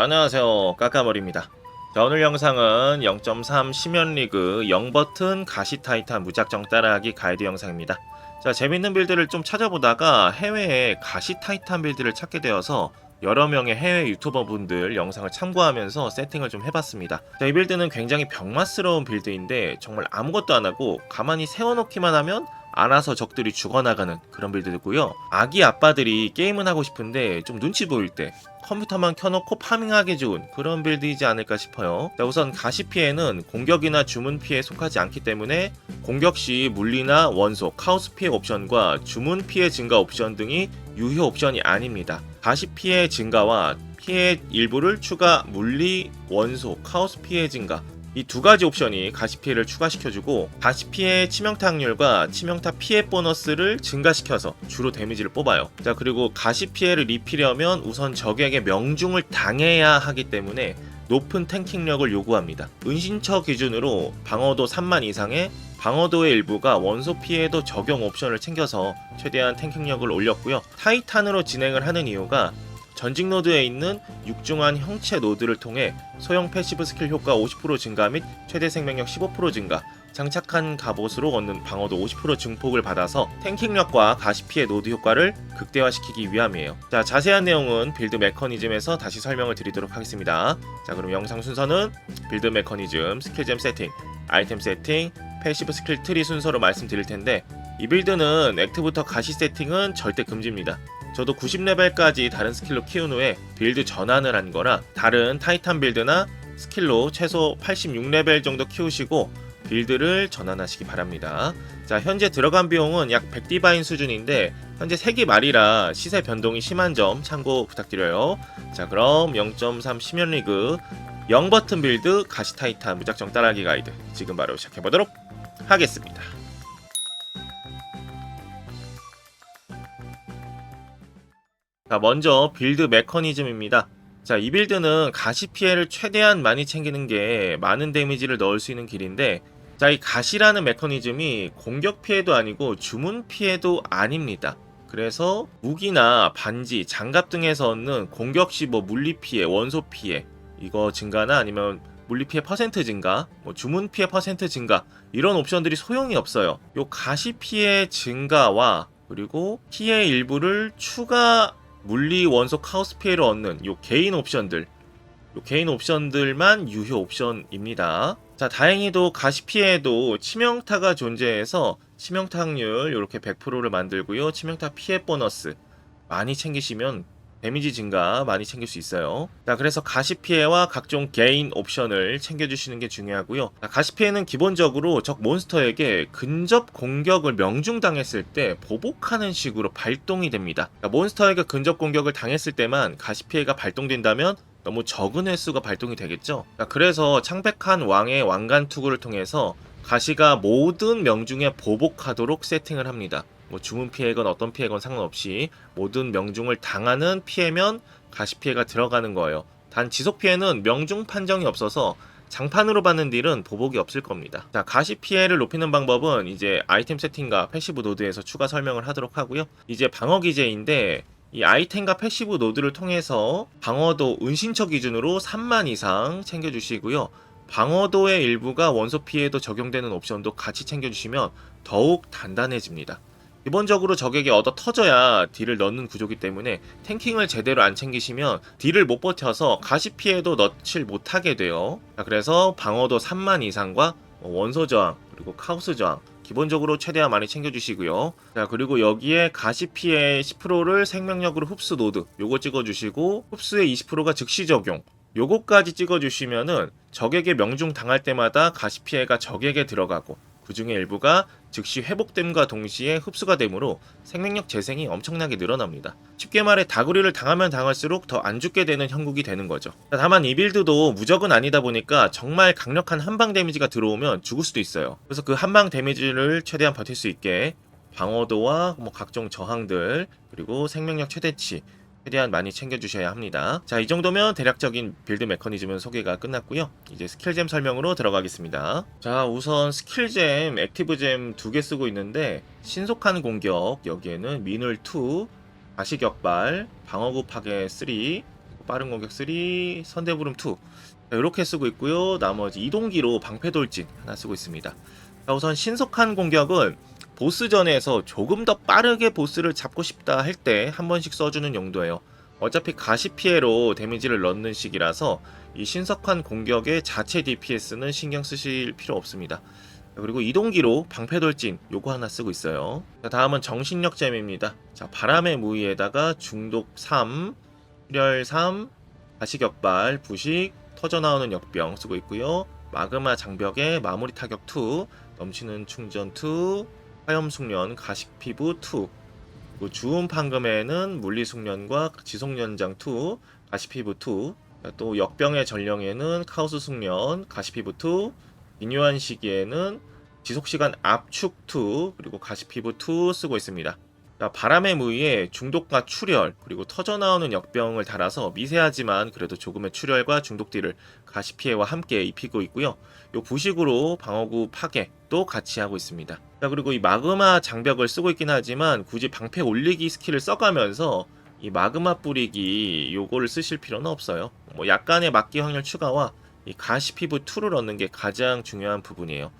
안녕하세요. 까까머리입니다. 자 오늘 영상은 0.3 심연리그 0버튼 가시타이탄 무작정 따라하기 가이드 영상입니다. 자 재밌는 빌드를 좀 찾아보다가 해외에 가시타이탄 빌드를 찾게 되어서 여러 명의 해외 유튜버 분들 영상을 참고하면서 세팅을 좀 해봤습니다. 자, 이 빌드는 굉장히 병맛스러운 빌드인데 정말 아무것도 안 하고 가만히 세워놓기만 하면 알아서 적들이 죽어나가는 그런 빌드고요. 아기 아빠들이 게임은 하고 싶은데 좀 눈치 보일 때 컴퓨터만 켜놓고 파밍하기 좋은 그런 빌드이지 않을까 싶어요. 자, 우선 가시 피해는 공격이나 주문 피해에 속하지 않기 때문에 공격 시 물리나 원소, 카오스 피해 옵션과 주문 피해 증가 옵션 등이 유효 옵션이 아닙니다. 가시 피해 증가와 피해 일부를 추가 물리, 원소, 카오스 피해 증가 이 두 가지 옵션이 가시 피해를 추가시켜주고 가시 피해 치명타 확률과 치명타 피해 보너스를 증가시켜서 주로 데미지를 뽑아요. 자 그리고 가시 피해를 입히려면 우선 적에게 명중을 당해야 하기 때문에 높은 탱킹력을 요구합니다. 은신처 기준으로 방어도 3만 이상의 방어도의 일부가 원소 피해도 적용 옵션을 챙겨서 최대한 탱킹력을 올렸고요. 타이탄으로 진행을 하는 이유가 전직 노드에 있는 육중한 형체 노드를 통해 소형 패시브 스킬 효과 50% 증가 및 최대 생명력 15% 증가, 장착한 갑옷으로 얻는 방어도 50% 증폭을 받아서 탱킹력과 가시 피해 노드 효과를 극대화시키기 위함이에요. 자, 자세한 내용은 빌드 메커니즘에서 다시 설명을 드리도록 하겠습니다. 자, 그럼 영상 순서는 빌드 메커니즘, 스킬잼 세팅, 아이템 세팅, 패시브 스킬 트리 순서로 말씀드릴 텐데 이 빌드는 액트부터 가시 세팅은 절대 금지입니다. 저도 90레벨까지 다른 스킬로 키운 후에 빌드 전환을 한 거라 다른 타이탄 빌드나 스킬로 최소 86레벨 정도 키우시고 빌드를 전환하시기 바랍니다. 자, 현재 들어간 비용은 약 100디바인 수준인데 현재 3기 말이라 시세 변동이 심한 점 참고 부탁드려요. 자, 그럼 0.3 심연 리그 0버튼 빌드 가시 타이탄 무작정 따라하기 가이드 지금 바로 시작해 보도록 하겠습니다. 자, 먼저 빌드 메커니즘입니다. 자, 이 빌드는 가시 피해를 최대한 많이 챙기는 게 많은 데미지를 넣을 수 있는 길인데, 자, 이 가시라는 메커니즘이 공격 피해도 아니고 주문 피해도 아닙니다. 그래서 무기나 반지, 장갑 등에서 얻는 공격 시 뭐 물리 피해, 원소 피해 이거 증가나 아니면 물리 피해 퍼센트 증가, 뭐 주문 피해 퍼센트 증가 이런 옵션들이 소용이 없어요. 요 가시 피해 증가와 그리고 피해 일부를 추가 물리 원소 카오스 피해를 얻는 요 개인 옵션들 요 개인 옵션들만 유효 옵션입니다. 자 다행히도 가시 피해에도 치명타가 존재해서 치명타 확률 이렇게 100%를 만들고요. 치명타 피해 보너스 많이 챙기시면 데미지 증가 많이 챙길 수 있어요. 자, 그래서 가시 피해와 각종 개인 옵션을 챙겨주시는 게 중요하고요. 자, 가시 피해는 기본적으로 적 몬스터에게 근접 공격을 명중당했을 때 보복하는 식으로 발동이 됩니다. 자, 몬스터에게 근접 공격을 당했을 때만 가시 피해가 발동된다면 너무 적은 횟수가 발동이 되겠죠. 자, 그래서 창백한 왕의 왕관 투구를 통해서 가시가 모든 명중에 보복하도록 세팅을 합니다. 뭐 주문 피해건 어떤 피해건 상관없이 모든 명중을 당하는 피해면 가시 피해가 들어가는 거예요. 단 지속 피해는 명중 판정이 없어서 장판으로 받는 딜은 보복이 없을 겁니다. 자, 가시 피해를 높이는 방법은 이제 아이템 세팅과 패시브 노드에서 추가 설명을 하도록 하고요. 이제 방어 기제인데 이 아이템과 패시브 노드를 통해서 방어도 은신처 기준으로 3만 이상 챙겨주시고요. 방어도의 일부가 원소 피해도 적용되는 옵션도 같이 챙겨주시면 더욱 단단해집니다. 기본적으로 적에게 얻어 터져야 딜을 넣는 구조기 때문에 탱킹을 제대로 안 챙기시면 딜을 못 버텨서 가시 피해도 넣질 못하게 돼요. 자, 그래서 방어도 3만 이상과 원소 저항 그리고 카오스 저항 기본적으로 최대한 많이 챙겨주시고요. 자 그리고 여기에 가시 피해 10%를 생명력으로 흡수 노드 요거 찍어주시고 흡수의 20%가 즉시 적용 요거까지 찍어주시면은 적에게 명중 당할 때마다 가시 피해가 적에게 들어가고 그 중에 일부가 즉시 회복됨과 동시에 흡수가 되므로 생명력 재생이 엄청나게 늘어납니다. 쉽게 말해 다구리를 당하면 당할수록 더 안 죽게 되는 형국이 되는 거죠. 다만 이 빌드도 무적은 아니다 보니까 정말 강력한 한방 데미지가 들어오면 죽을 수도 있어요. 그래서 그 한방 데미지를 최대한 버틸 수 있게 방어도와 뭐 각종 저항들 그리고 생명력 최대치 최대한 많이 챙겨주셔야 합니다. 자, 이 정도면 대략적인 빌드 메커니즘은 소개가 끝났고요. 이제 스킬잼 설명으로 들어가겠습니다. 자, 우선 스킬잼, 액티브잼 두 개 쓰고 있는데 신속한 공격 여기에는 미늘 2, 가시격발, 방어구 파괴 3, 빠른 공격 3, 선대부름 2 이렇게 쓰고 있고요. 나머지 이동기로 방패 돌진 하나 쓰고 있습니다. 자, 우선 신속한 공격은 보스전에서 조금 더 빠르게 보스를 잡고 싶다 할 때 한 번씩 써주는 용도예요. 어차피 가시 피해로 데미지를 넣는 식이라서 이 신속한 공격의 자체 DPS는 신경 쓰실 필요 없습니다. 자, 그리고 이동기로 방패 돌진 요거 하나 쓰고 있어요. 자, 다음은 정신력 잼입니다. 자, 바람의 무의에다가 중독 3, 출혈 3, 가시격발, 부식, 터져나오는 역병 쓰고 있고요. 마그마 장벽에 마무리 타격 2, 넘치는 충전 2, 화염 숙련, 가식 피부 2, 그리고 주운 판금에는 물리 숙련과 지속 연장 2, 가시 피부 2, 또 역병의 전령에는 카오스 숙련, 가시 피부 2, 인유한 시기에는 지속 시간 압축 2, 그리고 가시 피부 2 쓰고 있습니다. 자, 바람의 무의에 중독과 출혈 그리고 터져나오는 역병을 달아서 미세하지만 그래도 조금의 출혈과 중독딜을 가시 피해와 함께 입히고 있고요. 요 부식으로 방어구 파괴도 같이 하고 있습니다. 자 그리고 이 마그마 장벽을 쓰고 있긴 하지만 굳이 방패 올리기 스킬을 써가면서 이 마그마 뿌리기 요거를 쓰실 필요는 없어요. 뭐 약간의 막기 확률 추가와 이 가시 피부 2를 얻는 게 가장 중요한 부분이에요.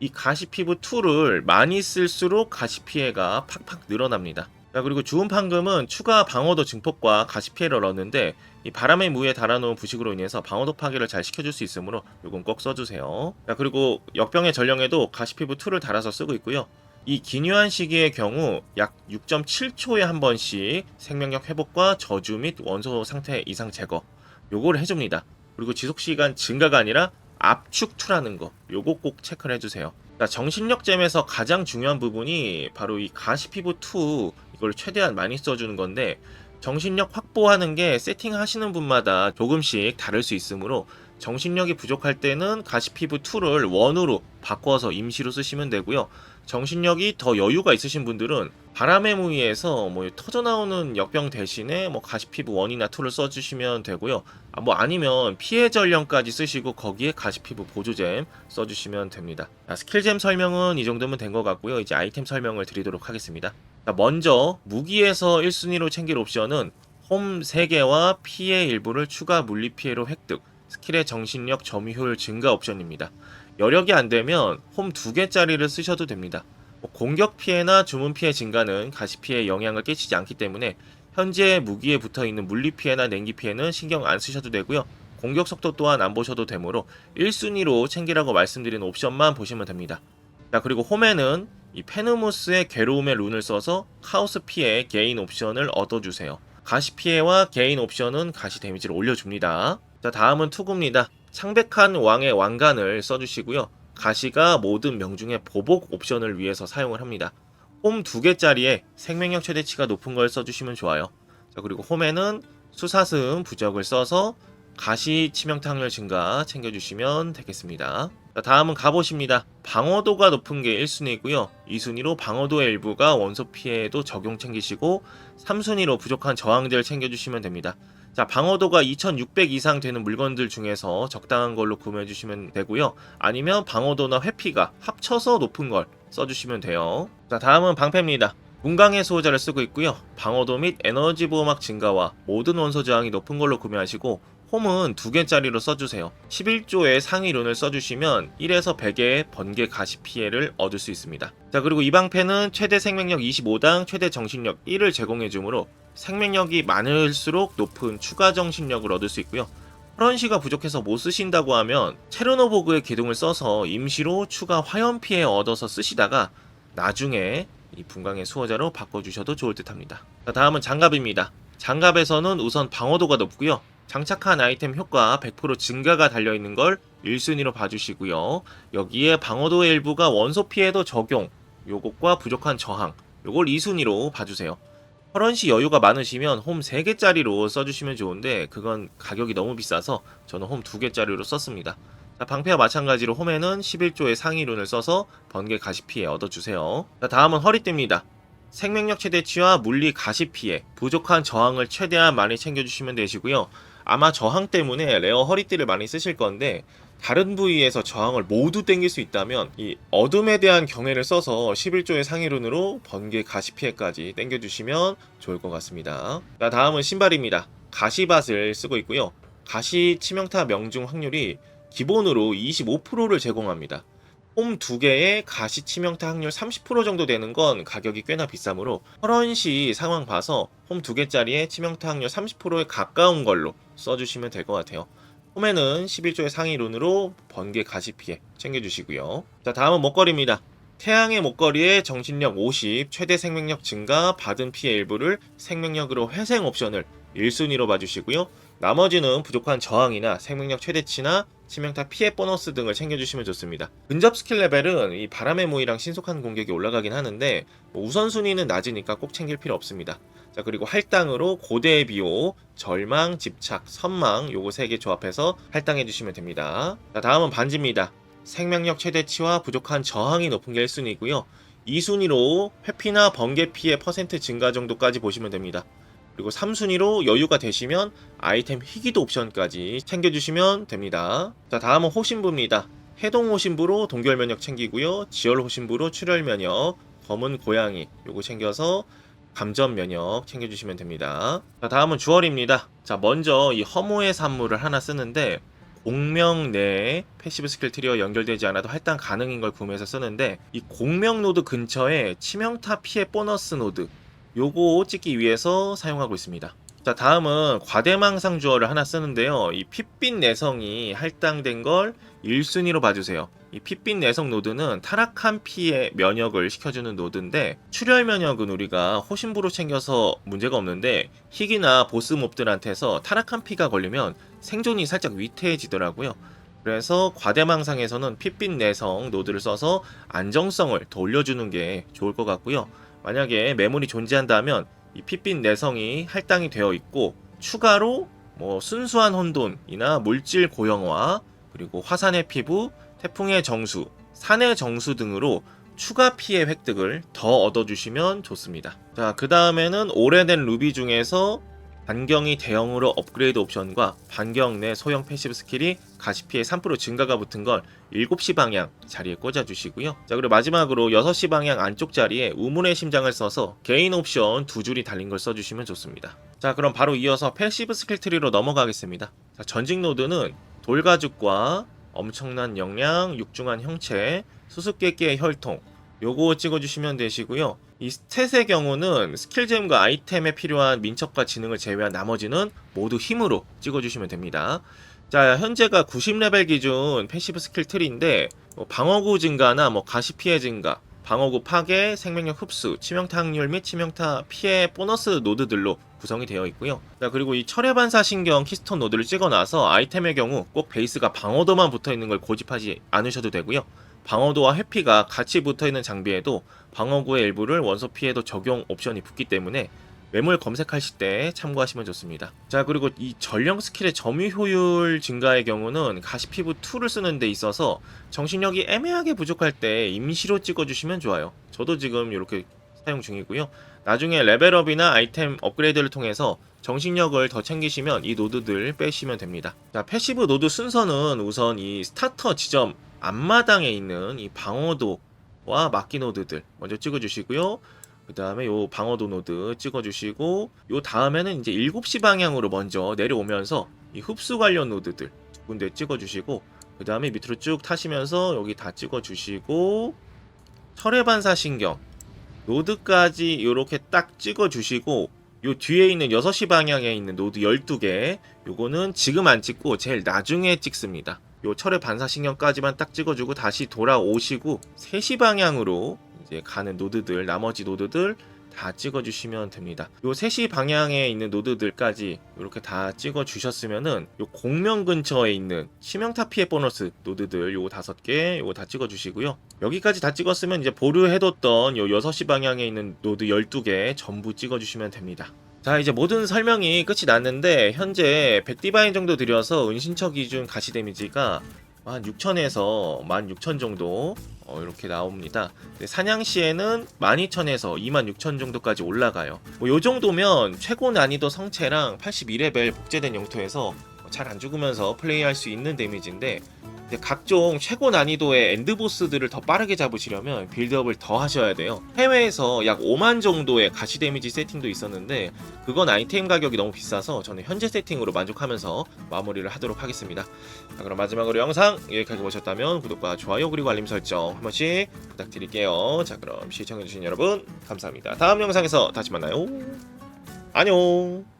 이 가시 피부 2를 많이 쓸수록 가시 피해가 팍팍 늘어납니다. 자, 그리고 주운 판금은 추가 방어도 증폭과 가시 피해를 얻는데 이 바람의 무에 달아놓은 부식으로 인해서 방어도 파괴를 잘 시켜줄 수 있으므로 요건 꼭 써주세요. 자, 그리고 역병의 전령에도 가시 피부 2를 달아서 쓰고 있고요. 이 기뉴한 시기의 경우 약 6.7초에 한 번씩 생명력 회복과 저주 및 원소 상태 이상 제거 요거를 해줍니다. 그리고 지속 시간 증가가 아니라 압축 투라는 거 요거 꼭 체크를 해주세요. 자, 정신력 잼에서 가장 중요한 부분이 바로 이 가시피부 2 이걸 최대한 많이 써주는 건데 정신력 확보하는 게 세팅하시는 분마다 조금씩 다를 수 있으므로 정신력이 부족할 때는 가시피부 2를 원으로 바꿔서 임시로 쓰시면 되고요. 정신력이 더 여유가 있으신 분들은 바람의 무위에서 뭐 터져나오는 역병 대신에 뭐 가시피부 1이나 2를 써주시면 되고요. 아, 뭐 아니면 피해 전령까지 쓰시고 거기에 가시피부 보조잼 써주시면 됩니다. 자, 스킬잼 설명은 이 정도면 된 것 같고요. 이제 아이템 설명을 드리도록 하겠습니다. 자, 먼저 무기에서 1순위로 챙길 옵션은 홈 3개와 피해 일부를 추가 물리 피해로 획득, 스킬의 정신력 점유효율 증가 옵션입니다. 여력이 안 되면 홈 2개짜리를 쓰셔도 됩니다. 뭐 공격 피해나 주문 피해 증가는 가시 피해에 영향을 끼치지 않기 때문에 현재 무기에 붙어 있는 물리 피해나 냉기 피해는 신경 안 쓰셔도 되고요. 공격 속도 또한 안 보셔도 되므로 1순위로 챙기라고 말씀드린 옵션만 보시면 됩니다. 자, 그리고 홈에는 이 페누무스의 괴로움의 룬을 써서 카오스 피해 개인 옵션을 얻어주세요. 가시 피해와 개인 옵션은 가시 데미지를 올려줍니다. 자, 다음은 투구입니다. 창백한 왕의 왕관을 써주시고요. 가시가 모든 명중의 보복 옵션을 위해서 사용을 합니다. 홈 두 개짜리에 생명력 최대치가 높은 걸 써주시면 좋아요. 자, 그리고 홈에는 수사슴 부적을 써서 가시 치명타률 증가 챙겨주시면 되겠습니다. 자, 다음은 갑옷입니다. 방어도가 높은 게 1순위고요. 2순위로 방어도의 일부가 원소 피해에도 적용 챙기시고 3순위로 부족한 저항제를 챙겨주시면 됩니다. 자, 방어도가 2600 이상 되는 물건들 중에서 적당한 걸로 구매해 주시면 되고요. 아니면 방어도나 회피가 합쳐서 높은 걸 써주시면 돼요. 자, 다음은 방패입니다. 문강의 수호자를 쓰고 있고요. 방어도 및 에너지 보호막 증가와 모든 원소 저항이 높은 걸로 구매하시고 홈은 두 개짜리로 써주세요. 11조의 상위 룬을 써주시면 1에서 100의 번개 가시 피해를 얻을 수 있습니다. 자 그리고 이 방패는 최대 생명력 25당 최대 정신력 1을 제공해주므로 생명력이 많을수록 높은 추가 정신력을 얻을 수 있고요. 허런시가 부족해서 못 쓰신다고 하면 체르노보그의 기둥을 써서 임시로 추가 화염 피해 얻어서 쓰시다가 나중에 이 분광의 수호자로 바꿔주셔도 좋을 듯 합니다. 자, 다음은 장갑입니다. 장갑에서는 우선 방어도가 높고요. 장착한 아이템 효과 100% 증가가 달려있는 걸 1순위로 봐주시고요. 여기에 방어도의 일부가 원소 피해도 적용, 요것과 부족한 저항, 요걸 2순위로 봐주세요. 허런시 여유가 많으시면 홈 3개짜리로 써주시면 좋은데 그건 가격이 너무 비싸서 저는 홈 2개짜리로 썼습니다. 자, 방패와 마찬가지로 홈에는 11조의 상위룬을 써서 번개 가시 피해 얻어주세요. 자, 다음은 허리띠입니다. 생명력 최대치와 물리 가시 피해, 부족한 저항을 최대한 많이 챙겨주시면 되시고요. 아마 저항 때문에 레어 허리띠를 많이 쓰실 건데 다른 부위에서 저항을 모두 땡길 수 있다면 이 어둠에 대한 경외를 써서 11조의 상위룬으로 번개 가시 피해까지 땡겨주시면 좋을 것 같습니다. 자, 다음은 신발입니다. 가시밭을 쓰고 있고요. 가시 치명타 명중 확률이 기본으로 25%를 제공합니다. 홈 두 개에 가시 치명타 확률 30% 정도 되는 건 가격이 꽤나 비싸므로 허런시 상황 봐서 홈 두 개짜리에 치명타 확률 30%에 가까운 걸로 써주시면 될 것 같아요. 홈에는 11조의 상위 룬으로 번개 가시 피해 챙겨주시고요. 자 다음은 목걸이입니다. 태양의 목걸이에 정신력 50, 최대 생명력 증가, 받은 피해 일부를 생명력으로 회생 옵션을 1순위로 봐주시고요. 나머지는 부족한 저항이나 생명력 최대치나 치명타 피해 보너스 등을 챙겨주시면 좋습니다. 근접 스킬 레벨은 이 바람의 무이랑 신속한 공격이 올라가긴 하는데 뭐 우선순위는 낮으니까 꼭 챙길 필요 없습니다. 자 그리고 할당으로 고대의 비호, 절망, 집착, 선망 요거 세 개 조합해서 할당해 주시면 됩니다. 자 다음은 반지입니다. 생명력 최대치와 부족한 저항이 높은 게 1순위고요. 2순위로 회피나 번개 피해 퍼센트 증가 정도까지 보시면 됩니다. 그리고 3순위로 여유가 되시면 아이템 희귀도 옵션까지 챙겨주시면 됩니다. 자 다음은 호신부입니다. 해동 호신부로 동결 면역 챙기고요. 지열 호신부로 출혈 면역, 검은 고양이 요거 챙겨서 감전 면역 챙겨주시면 됩니다. 자 다음은 주얼입니다. 자 먼저 이 허무의 산물을 하나 쓰는데 공명 내에 패시브 스킬 트리와 연결되지 않아도 할당 가능인 걸 구매해서 쓰는데 이 공명 노드 근처에 치명타 피해 보너스 노드 요거 찍기 위해서 사용하고 있습니다. 자 다음은 과대망상 주어를 하나 쓰는데요. 이 핏빛 내성이 할당된 걸 1순위로 봐주세요. 이 핏빛 내성 노드는 타락한 피해 면역을 시켜주는 노드인데 출혈 면역은 우리가 호신부로 챙겨서 문제가 없는데 희귀나 보스 몹들한테서 타락한 피가 걸리면 생존이 살짝 위태해지더라고요. 그래서 과대망상에서는 핏빛 내성 노드를 써서 안정성을 더 올려주는 게 좋을 것 같고요. 만약에 매물이 존재한다면 이 핏빛 내성이 할당이 되어 있고 추가로 뭐 순수한 혼돈이나 물질 고형화 그리고 화산의 피부, 태풍의 정수, 산의 정수 등으로 추가 피해 획득을 더 얻어주시면 좋습니다. 자, 그 다음에는 오래된 루비 중에서 반경이 대형으로 업그레이드 옵션과 반경 내 소형 패시브 스킬이 가시 피해 3% 증가가 붙은 걸 7시 방향 자리에 꽂아주시고요. 자, 그리고 마지막으로 6시 방향 안쪽 자리에 우문의 심장을 써서 개인 옵션 두 줄이 달린 걸 써주시면 좋습니다. 자, 그럼 바로 이어서 패시브 스킬 트리로 넘어가겠습니다. 자, 전직 노드는 돌가죽과 엄청난 역량, 육중한 형체, 수수께끼의 혈통 요거 찍어주시면 되시고요. 이 스탯의 경우는 스킬잼과 아이템에 필요한 민첩과 지능을 제외한 나머지는 모두 힘으로 찍어주시면 됩니다. 자, 현재가 90레벨 기준 패시브 스킬 트리인데 뭐 방어구 증가나 뭐 가시 피해 증가, 방어구 파괴, 생명력 흡수, 치명타 확률 및 치명타 피해 보너스 노드들로 구성이 되어 있고요. 자, 그리고 이 철의 반사 신경 키스톤 노드를 찍어놔서 아이템의 경우 꼭 베이스가 방어도만 붙어 있는 걸 고집하지 않으셔도 되고요. 방어도와 회피가 같이 붙어 있는 장비에도 방어구의 일부를 원소 피해도 적용 옵션이 붙기 때문에 매물 검색하실 때 참고하시면 좋습니다. 자 그리고 이 전령 스킬의 점유 효율 증가의 경우는 가시피부 2를 쓰는 데 있어서 정신력이 애매하게 부족할 때 임시로 찍어주시면 좋아요. 저도 지금 이렇게 사용 중이고요. 나중에 레벨업이나 아이템 업그레이드를 통해서 정신력을 더 챙기시면 이 노드들 빼시면 됩니다. 자 패시브 노드 순서는 우선 이 스타터 지점 앞마당에 있는 이 방어도와 막기 노드들 먼저 찍어주시고요. 그 다음에 요 방어도 노드 찍어주시고 요 다음에는 이제 7시 방향으로 먼저 내려오면서 이 흡수 관련 노드들 두 군데 찍어주시고 그 다음에 밑으로 쭉 타시면서 여기 다 찍어주시고 철의 반사 신경 노드까지 이렇게 딱 찍어주시고 요 뒤에 있는 6시 방향에 있는 노드 12개 요거는 지금 안 찍고 제일 나중에 찍습니다. 요 철의 반사 신경까지만 딱 찍어주고 다시 돌아오시고 3시 방향으로 이제 가는 노드들 나머지 노드들 다 찍어주시면 됩니다. 요 3시 방향에 있는 노드들까지 이렇게 다 찍어주셨으면은 요 공명 근처에 있는 치명타 피해 보너스 노드들 요거 다섯 개 요거 다 찍어주시고요. 여기까지 다 찍었으면 이제 보류해뒀던 요 6시 방향에 있는 노드 12개 전부 찍어주시면 됩니다. 자 이제 모든 설명이 끝이 났는데 현재 100디바인 정도 들여서 은신처 기준 가시 데미지가 16,000에서 16,000 정도 어, 이렇게 나옵니다. 사냥 시에는 12,000에서 26,000 정도까지 올라가요. 뭐 요 정도면 최고 난이도 성체랑 82레벨 복제된 영토에서 잘 안 죽으면서 플레이할 수 있는 데미지인데 각종 최고 난이도의 엔드보스들을 더 빠르게 잡으시려면 빌드업을 더 하셔야 돼요. 해외에서 약 5만 정도의 가시 데미지 세팅도 있었는데 그건 아이템 가격이 너무 비싸서 저는 현재 세팅으로 만족하면서 마무리를 하도록 하겠습니다. 자, 그럼 마지막으로 영상 여기까지 보셨다면 구독과 좋아요 그리고 알림 설정 한 번씩 부탁드릴게요. 자 그럼 시청해주신 여러분 감사합니다. 다음 영상에서 다시 만나요. 안녕.